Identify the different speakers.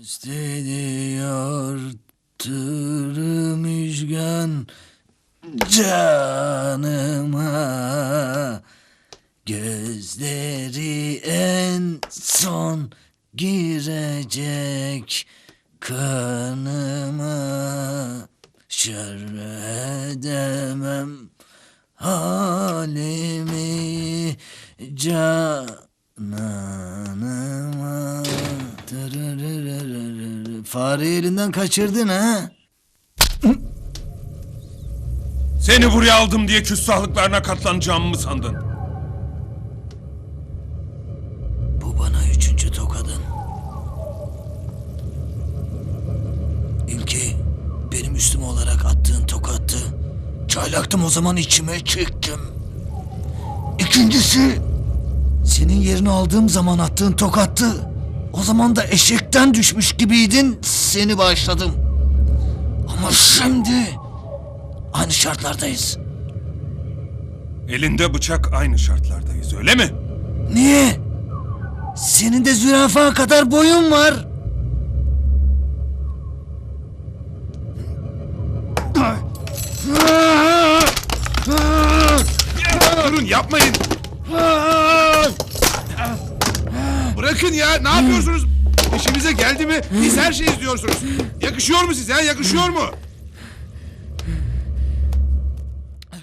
Speaker 1: İstediyor tırı müjgan canıma. Gözleri en son girecek kanıma. Şer edemem halimi cananıma Tırırırırırır. Fare elinden kaçırdın ha?
Speaker 2: Seni buraya aldım diye küstahlıklarına katlanacağımı mı sandın?
Speaker 1: Bu bana üçüncü tokadın. İlki benim üstüme olarak attığın tokattı. Çaylaktım o zaman içime çektim. İkincisi senin yerini aldığım zaman attığın tokattı. O zaman da eşekten düşmüş gibiydin seni bağışladım. Ama şimdi aynı şartlardayız.
Speaker 2: Elinde bıçak aynı şartlardayız öyle mi?
Speaker 1: Niye? Senin de zürafa kadar boyun var.
Speaker 3: Durun yapmayın. Bırakın ya ne yapıyorsunuz? İşinize geldi mi biz her şeyi izliyorsunuz. Yakışıyor mu size ha yakışıyor mu?